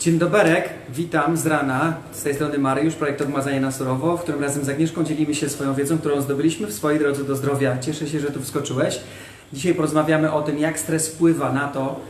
Dzień doberek, witam z rana. Z tej strony Mariusz, projekt Odmazanie na Surowo, w którym razem z Agnieszką dzielimy się swoją wiedzą, którą zdobyliśmy w swojej drodze do zdrowia. Cieszę się, że tu wskoczyłeś. Dzisiaj porozmawiamy o tym, jak stres wpływa na to,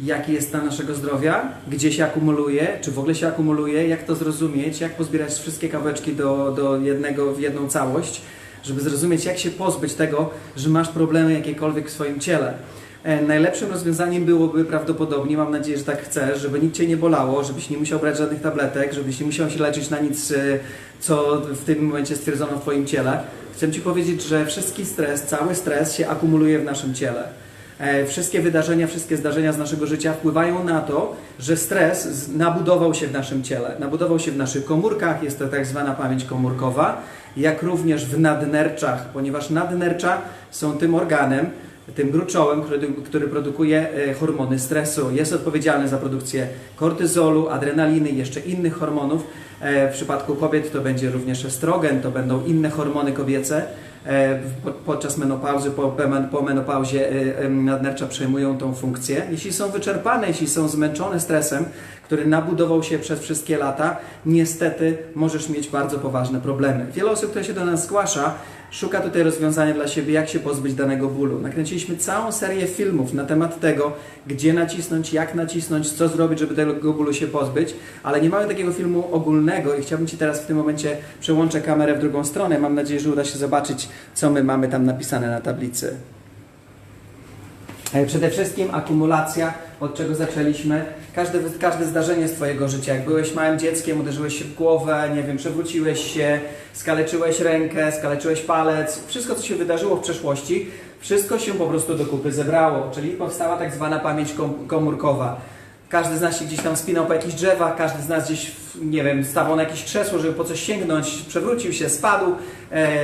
jaki jest stan naszego zdrowia, gdzie się akumuluje, czy w ogóle się akumuluje, jak to zrozumieć, jak pozbierać wszystkie kawałeczki do, do jednego, w jedną całość, żeby zrozumieć, jak się pozbyć tego, że masz problemy jakiekolwiek w swoim ciele. E, Najlepszym rozwiązaniem byłoby prawdopodobnie, mam nadzieję, że tak chcesz, żeby nic Cię nie bolało, żebyś nie musiał brać żadnych tabletek, żebyś nie musiał się leczyć na nic, e, co w tym momencie stwierdzono w Twoim ciele. Chcę Ci powiedzieć, że wszystki stres, cały stres się akumuluje w naszym ciele. E, Wszystkie wydarzenia, wszystkie zdarzenia z naszego życia wpływają na to, że stres nabudował się w naszym ciele, nabudował się w naszych komórkach, jest to tak zwana pamięć komórkowa, jak również w nadnerczach, ponieważ nadnercza są tym organem, tym gruczołem, który, który produkuje e, hormony stresu. Jest odpowiedzialny za produkcję kortyzolu, adrenaliny i jeszcze innych hormonów. E, W przypadku kobiet to będzie również estrogen, to będą inne hormony kobiece. E, po- Podczas menopauzy, po, po menopauzie e, em, nadnercza przejmują tą funkcję. Jeśli są wyczerpane, jeśli są zmęczone stresem, który nabudował się przez wszystkie lata, niestety możesz mieć bardzo poważne problemy. Wiele osób, które się do nas zgłasza, szuka tutaj rozwiązania dla siebie, jak się pozbyć danego bólu. Nakręciliśmy całą serię filmów na temat tego, gdzie nacisnąć, jak nacisnąć, co zrobić, żeby tego bólu się pozbyć, ale nie mamy takiego filmu ogólnego i chciałbym Ci teraz w tym momencie przełączę kamerę w drugą stronę. Mam nadzieję, że uda się zobaczyć, co my mamy tam napisane na tablicy. E, Przede wszystkim akumulacja, od czego zaczęliśmy. Każde, każde zdarzenie z Twojego życia, jak byłeś małym dzieckiem, uderzyłeś się w głowę, nie wiem, przewróciłeś się, skaleczyłeś rękę, skaleczyłeś palec, wszystko, co się wydarzyło w przeszłości, wszystko się po prostu do kupy zebrało, czyli powstała tak zwana pamięć kom- komórkowa. Każdy z nas się gdzieś tam spinał po jakichś drzewach, każdy z nas gdzieś, nie wiem, stawał na jakieś krzesło, żeby po coś sięgnąć, przewrócił się, spadł. E,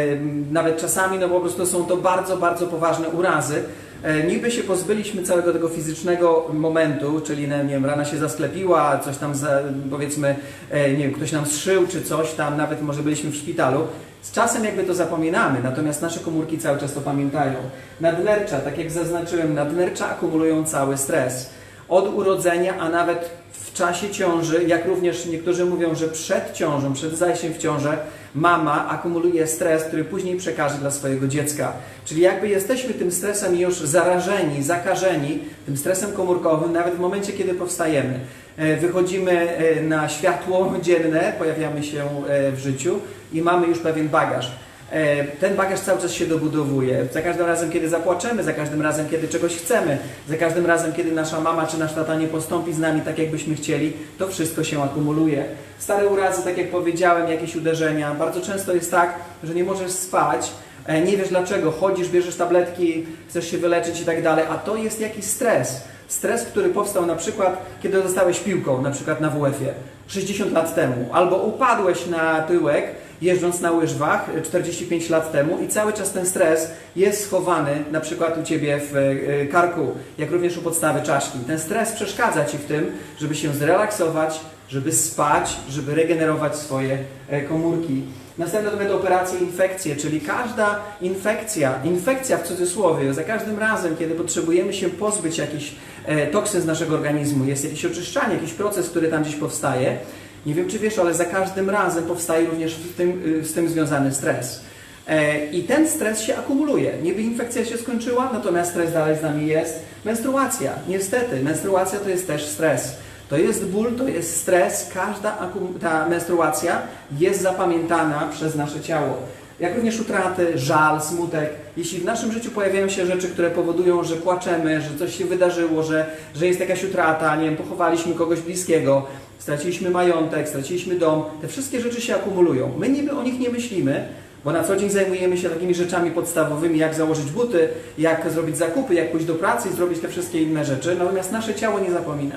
nawet czasami, no po prostu są to bardzo, bardzo poważne urazy. E, niby się pozbyliśmy całego tego fizycznego momentu, czyli nie wiem, rana się zasklepiła, coś tam, za, powiedzmy, e, nie wiem, ktoś nam zszył czy coś tam, nawet może byliśmy w szpitalu. Z czasem jakby to zapominamy, natomiast nasze komórki cały czas to pamiętają. Nadnercza, tak jak zaznaczyłem, nadnercza akumulują cały stres. Od urodzenia, a nawet w czasie ciąży, jak również niektórzy mówią, że przed ciążą, przed zajściem w ciążę, mama akumuluje stres, który później przekaże dla swojego dziecka. Czyli jakby jesteśmy tym stresem już zarażeni, zakażeni, tym stresem komórkowym, nawet w momencie, kiedy powstajemy. E, Wychodzimy e, na światło dzienne, pojawiamy się e, w życiu i mamy już pewien bagaż. E, Ten bagaż cały czas się dobudowuje. Za każdym razem, kiedy zapłaczemy, za każdym razem, kiedy czegoś chcemy, za każdym razem, kiedy nasza mama czy nasz tata nie postąpi z nami tak, jakbyśmy chcieli, to wszystko się akumuluje. Stare urazy, tak jak powiedziałem, jakieś uderzenia. Bardzo często jest tak, że nie możesz spać, e, nie wiesz dlaczego, chodzisz, bierzesz tabletki, chcesz się wyleczyć i tak dalej, a to jest jakiś stres. Stres, który powstał na przykład, kiedy zostałeś piłką, na przykład na WF-ie 60 lat temu, albo upadłeś na tyłek, jeżdżąc na łyżwach e, 45 lat temu i cały czas ten stres jest schowany na przykład u Ciebie w e, karku, jak również u podstawy czaszki. Ten stres przeszkadza Ci w tym, żeby się zrelaksować, żeby spać, żeby regenerować swoje e, komórki. Następne to będą operacje infekcje, czyli każda infekcja, infekcja w cudzysłowie, za każdym razem, kiedy potrzebujemy się pozbyć jakichś e, toksyn z naszego organizmu, jest jakieś oczyszczanie, jakiś proces, który tam gdzieś powstaje, nie wiem, czy wiesz, ale za każdym razem powstaje również tym, y, z tym związany stres. E, I ten stres się akumuluje. Niby infekcja się skończyła, natomiast stres dalej z nami jest. Menstruacja, niestety, menstruacja to jest też stres. To jest ból, to jest stres. Każda ta menstruacja jest zapamiętana przez nasze ciało. Jak również utraty, żal, smutek. Jeśli w naszym życiu pojawiają się rzeczy, które powodują, że płaczemy, że coś się wydarzyło, że, że jest jakaś utrata, nie wiem, pochowaliśmy kogoś bliskiego, straciliśmy majątek, straciliśmy dom, te wszystkie rzeczy się akumulują. My niby o nich nie myślimy, bo na co dzień zajmujemy się takimi rzeczami podstawowymi, jak założyć buty, jak zrobić zakupy, jak pójść do pracy i zrobić te wszystkie inne rzeczy, natomiast nasze ciało nie zapomina.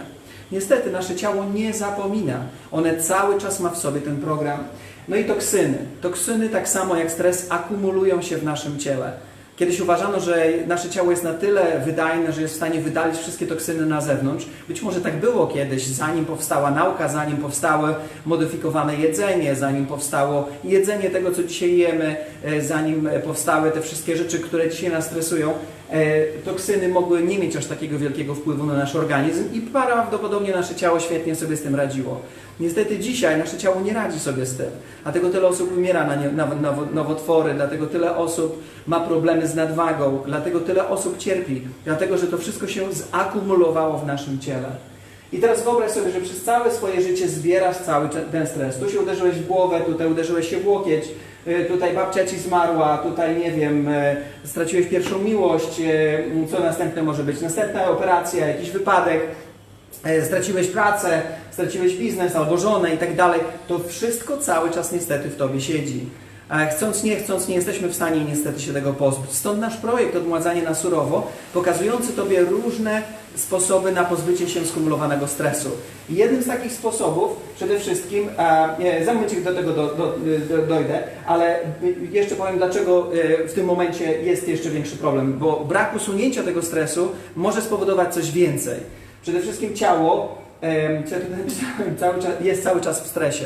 Niestety nasze ciało nie zapomina. One cały czas ma w sobie ten program. No i toksyny. Toksyny tak samo jak stres akumulują się w naszym ciele. Kiedyś uważano, że nasze ciało jest na tyle wydajne, że jest w stanie wydalić wszystkie toksyny na zewnątrz. Być może tak było kiedyś, zanim powstała nauka, zanim powstało modyfikowane jedzenie, zanim powstało jedzenie tego, co dzisiaj jemy, e, zanim e, powstały te wszystkie rzeczy, które dzisiaj nas stresują. E, toksyny mogły nie mieć aż takiego wielkiego wpływu na nasz organizm i prawdopodobnie nasze ciało świetnie sobie z tym radziło. Niestety dzisiaj nasze ciało nie radzi sobie z tym, dlatego tyle osób umiera na, nie, na nowo- nowotwory, dlatego tyle osób ma problemy z nadwagą, dlatego tyle osób cierpi, dlatego że to wszystko się zakumulowało w naszym ciele. I teraz wyobraź sobie, że przez całe swoje życie zbierasz cały ten stres. Tu się uderzyłeś w głowę, tutaj uderzyłeś się w łokieć, tutaj babcia ci zmarła, tutaj nie wiem, y, straciłeś pierwszą miłość, y, co następne może być? Następna operacja, jakiś wypadek, straciłeś pracę, straciłeś biznes albo żonę i tak dalej. To wszystko cały czas niestety w tobie siedzi. Chcąc, nie chcąc, nie jesteśmy w stanie niestety się tego pozbyć. Stąd nasz projekt Odmładzanie na surowo, pokazujący Tobie różne sposoby na pozbycie się skumulowanego stresu. I jednym z takich sposobów, przede wszystkim, nie, za momencik do tego do, do, do, dojdę, ale jeszcze powiem, dlaczego e, w tym momencie jest jeszcze większy problem, bo brak usunięcia tego stresu może spowodować coś więcej. Przede wszystkim ciało, napisałem, cały czas, jest cały czas w stresie.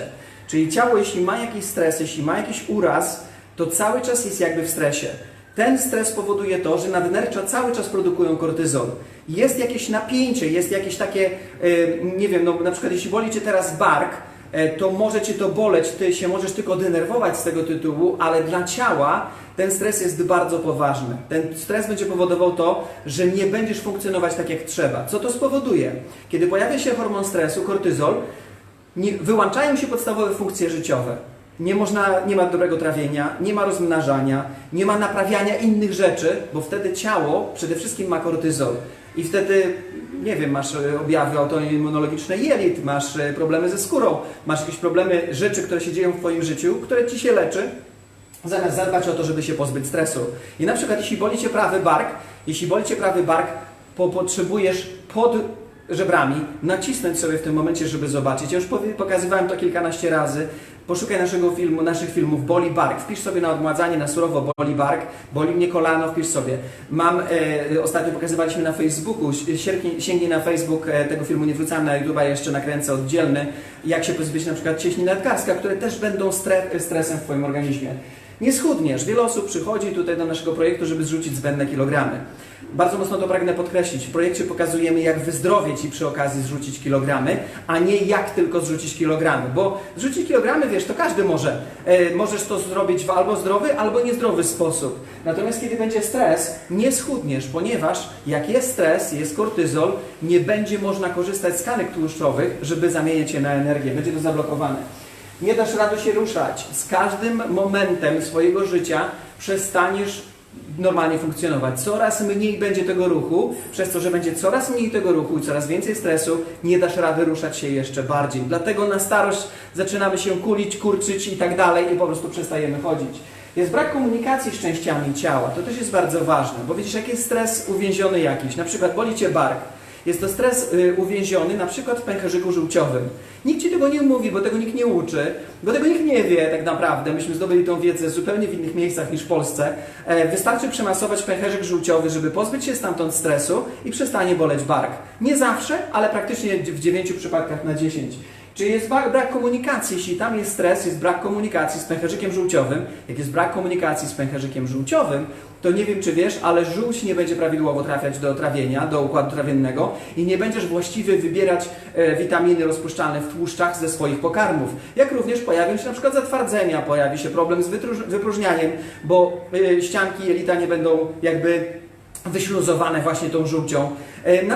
Czyli ciało, jeśli ma jakiś stres, jeśli ma jakiś uraz, to cały czas jest jakby w stresie. Ten stres powoduje to, że nadnercza cały czas produkują kortyzol. Jest jakieś napięcie, jest jakieś takie, e, nie wiem, no, na przykład jeśli boli Cię teraz bark, e, to może Cię to boleć, Ty się możesz tylko denerwować z tego tytułu, ale dla ciała ten stres jest bardzo poważny. Ten stres będzie powodował to, że nie będziesz funkcjonować tak jak trzeba. Co to spowoduje? Kiedy pojawia się hormon stresu, kortyzol, nie, wyłączają się podstawowe funkcje życiowe. Nie, można, nie ma dobrego trawienia, nie ma rozmnażania, nie ma naprawiania innych rzeczy, bo wtedy ciało przede wszystkim ma kortyzol. I wtedy, nie wiem, masz e, objawy autoimmunologiczne jelit, masz e, problemy ze skórą, masz jakieś problemy, rzeczy, które się dzieją w Twoim życiu, które Ci się leczy, zamiast zadbać o to, żeby się pozbyć stresu. I na przykład, jeśli boli Cię prawy bark, jeśli boli Cię prawy bark, po, potrzebujesz pod żebrami nacisnąć sobie w tym momencie, żeby zobaczyć. Ja już pokazywałem to kilkanaście razy. Poszukaj naszego filmu, naszych filmów Boli Bark. Wpisz sobie na odmładzanie, na surowo Boli Bark. Boli mnie kolano, wpisz sobie. Mam, e, ostatnio pokazywaliśmy na Facebooku, sięgnij, sięgnij na Facebook, e, tego filmu nie wrzucam na YouTube'a, jeszcze nakręcę oddzielny, jak się pozbyć na przykład cieśni nadgarska, które też będą stre- stresem w Twoim organizmie. Nie schudniesz. Wiele osób przychodzi tutaj do naszego projektu, żeby zrzucić zbędne kilogramy. Bardzo mocno to pragnę podkreślić. W projekcie pokazujemy, jak wyzdrowieć i przy okazji zrzucić kilogramy, a nie jak tylko zrzucić kilogramy. Bo zrzucić kilogramy, wiesz, to każdy może. E, możesz to zrobić w albo zdrowy, albo niezdrowy sposób. Natomiast kiedy będzie stres, nie schudniesz, ponieważ jak jest stres, jest kortyzol, nie będzie można korzystać z tkanek tłuszczowych, żeby zamieniać je na energię. Będzie to zablokowane. Nie dasz rady się ruszać. Z każdym momentem swojego życia przestaniesz normalnie funkcjonować. Coraz mniej będzie tego ruchu, przez to, że będzie coraz mniej tego ruchu i coraz więcej stresu, nie dasz rady ruszać się jeszcze bardziej. Dlatego na starość zaczynamy się kulić, kurczyć i tak dalej i po prostu przestajemy chodzić. Jest brak komunikacji z częściami ciała. To też jest bardzo ważne, bo widzisz, jak jest stres uwięziony jakiś, na przykład boli Cię bark, jest to stres y, uwięziony na przykład w pęcherzyku żółciowym. Nikt Ci tego nie mówi, bo tego nikt nie uczy, bo tego nikt nie wie tak naprawdę. Myśmy zdobyli tą wiedzę zupełnie w innych miejscach niż w Polsce. E, wystarczy przemasować pęcherzyk żółciowy, żeby pozbyć się stamtąd stresu i przestanie boleć bark. Nie zawsze, ale praktycznie w 9 przypadkach na 10. Czyli jest brak, komunikacji. Jeśli tam jest stres, jest brak komunikacji z pęcherzykiem żółciowym. Jak jest brak komunikacji z pęcherzykiem żółciowym, to nie wiem, czy wiesz, ale żółć nie będzie prawidłowo trafiać do trawienia, do układu trawiennego i nie będziesz właściwie wybierać e, witaminy rozpuszczalne w tłuszczach ze swoich pokarmów. Jak również pojawią się na przykład zatwardzenia, pojawi się problem z wypróżnianiem, bo e, ścianki jelita nie będą jakby wyśluzowane właśnie tą żółcią. E, I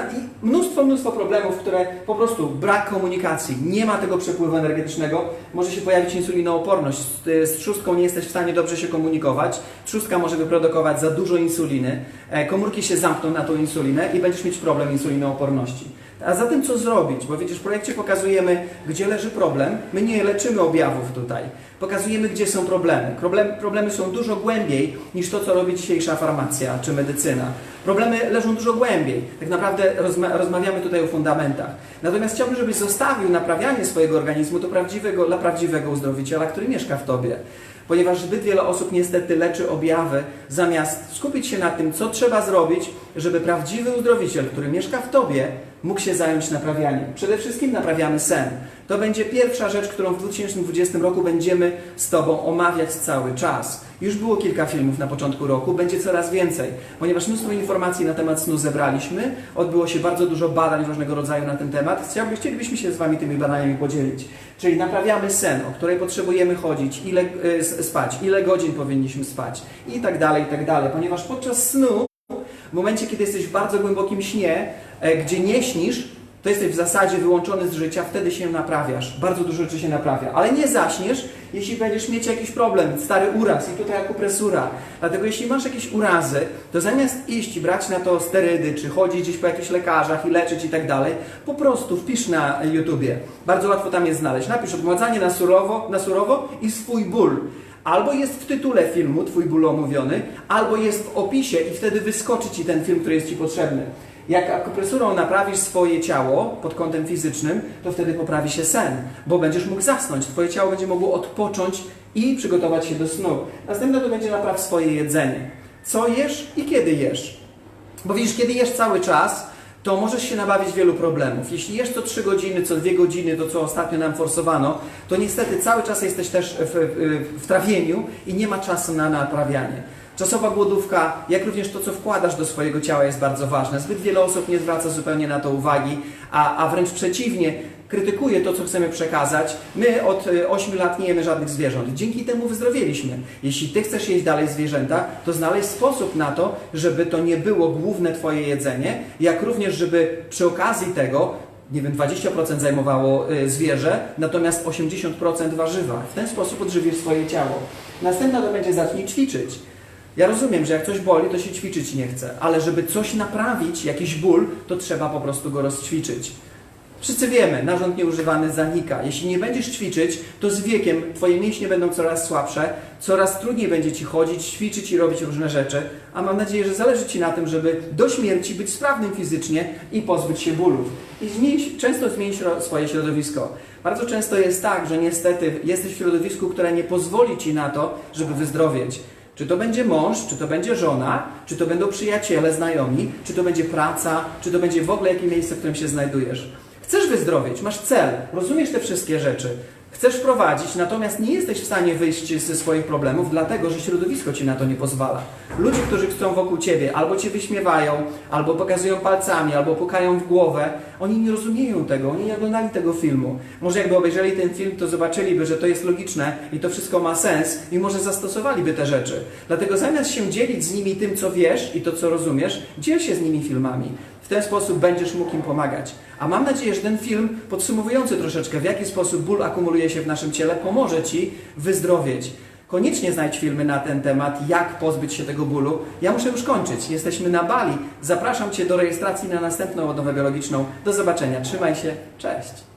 mnóstwo, mnóstwo problemów, które po prostu brak komunikacji, nie ma tego przepływu energetycznego, może się pojawić insulinooporność. Z, e, z trzustką nie jesteś w stanie dobrze się komunikować, trzustka może wyprodukować za dużo insuliny, e, komórki się zamkną na tą insulinę i będziesz mieć problem insulinooporności. A zatem co zrobić? Bo widzisz, w projekcie pokazujemy, gdzie leży problem. My nie leczymy objawów tutaj. Pokazujemy, gdzie są problemy. Problem, problemy są dużo głębiej niż to, co robi dzisiejsza farmacja czy medycyna. Problemy leżą dużo głębiej. Tak naprawdę rozma rozmawiamy tutaj o fundamentach. Natomiast chciałbym, żebyś zostawił naprawianie swojego organizmu do prawdziwego, dla prawdziwego uzdrowiciela, który mieszka w tobie. Ponieważ zbyt wiele osób niestety leczy objawy, zamiast skupić się na tym, co trzeba zrobić, żeby prawdziwy uzdrowiciel, który mieszka w tobie, mógł się zająć naprawianiem. Przede wszystkim naprawiamy sen. To będzie pierwsza rzecz, którą w 2020 roku będziemy z Tobą omawiać cały czas. Już było kilka filmów na początku roku, będzie coraz więcej, ponieważ mnóstwo informacji na temat snu zebraliśmy, odbyło się bardzo dużo badań różnego rodzaju na ten temat. Chciałby, chcielibyśmy się z Wami tymi badaniami podzielić. Czyli naprawiamy sen, o której potrzebujemy chodzić, ile y, spać, ile godzin powinniśmy spać i tak dalej, i tak dalej, ponieważ podczas snu w momencie, kiedy jesteś w bardzo głębokim śnie, e, gdzie nie śnisz, to jesteś w zasadzie wyłączony z życia, wtedy się naprawiasz. Bardzo dużo rzeczy się naprawia. Ale nie zaśniesz, jeśli będziesz mieć jakiś problem, stary uraz i tutaj akupresura. Dlatego jeśli masz jakieś urazy, to zamiast iść i brać na to sterydy, czy chodzić gdzieś po jakichś lekarzach i leczyć i tak dalej, po prostu wpisz na YouTubie. Bardzo łatwo tam je znaleźć. Napisz odmładzanie na surowo, na surowo i swój ból. Albo jest w tytule filmu Twój ból omówiony, albo jest w opisie i wtedy wyskoczy Ci ten film, który jest Ci potrzebny. Jak akupresurą naprawisz swoje ciało pod kątem fizycznym, to wtedy poprawi się sen, bo będziesz mógł zasnąć. Twoje ciało będzie mogło odpocząć i przygotować się do snu. Następne to będzie napraw swoje jedzenie. Co jesz i kiedy jesz. Bo widzisz, kiedy jesz cały czas, to możesz się nabawić wielu problemów. Jeśli jesz co 3 godziny, co 2 godziny, to co ostatnio nam forsowano, to niestety cały czas jesteś też w, w, trawieniu i nie ma czasu na naprawianie. Czasowa głodówka, jak również to, co wkładasz do swojego ciała jest bardzo ważne. Zbyt wiele osób nie zwraca zupełnie na to uwagi, a, a wręcz przeciwnie, krytykuje to, co chcemy przekazać. My od y, 8 lat nie jemy żadnych zwierząt. Dzięki temu wyzdrowieliśmy. Jeśli Ty chcesz jeść dalej zwierzęta, to znaleźć sposób na to, żeby to nie było główne Twoje jedzenie, jak również, żeby przy okazji tego nie wiem, 20% zajmowało y, zwierzę, natomiast 80% warzywa. W ten sposób odżywisz swoje ciało. Następna to będzie zacznij ćwiczyć. Ja rozumiem, że jak coś boli, to się ćwiczyć nie chce, ale żeby coś naprawić, jakiś ból, to trzeba po prostu go rozćwiczyć. Wszyscy wiemy, narząd nieużywany zanika. Jeśli nie będziesz ćwiczyć, to z wiekiem Twoje mięśnie będą coraz słabsze, coraz trudniej będzie Ci chodzić, ćwiczyć i robić różne rzeczy, a mam nadzieję, że zależy Ci na tym, żeby do śmierci być sprawnym fizycznie i pozbyć się bólów. I zmienić, często zmienić swoje środowisko. Bardzo często jest tak, że niestety jesteś w środowisku, które nie pozwoli Ci na to, żeby wyzdrowieć. Czy to będzie mąż, czy to będzie żona, czy to będą przyjaciele, znajomi, czy to będzie praca, czy to będzie w ogóle jakie miejsce, w którym się znajdujesz. Chcesz wyzdrowieć, masz cel, rozumiesz te wszystkie rzeczy, chcesz prowadzić, natomiast nie jesteś w stanie wyjść ze swoich problemów, dlatego że środowisko ci na to nie pozwala. Ludzie, którzy chcą wokół ciebie, albo cię wyśmiewają, albo pokazują palcami, albo pukają w głowę, oni nie rozumieją tego, oni nie oglądali tego filmu. Może jakby obejrzeli ten film, to zobaczyliby, że to jest logiczne i to wszystko ma sens i może zastosowaliby te rzeczy. Dlatego zamiast się dzielić z nimi tym, co wiesz i to, co rozumiesz, dziel się z nimi filmami. W ten sposób będziesz mógł im pomagać. A mam nadzieję, że ten film podsumowujący troszeczkę, w jaki sposób ból akumuluje się w naszym ciele, pomoże Ci wyzdrowieć. Koniecznie znajdź filmy na ten temat, jak pozbyć się tego bólu. Ja muszę już kończyć. Jesteśmy na Bali. Zapraszam Cię do rejestracji na następną odnowę biologiczną. Do zobaczenia. Trzymaj się. Cześć.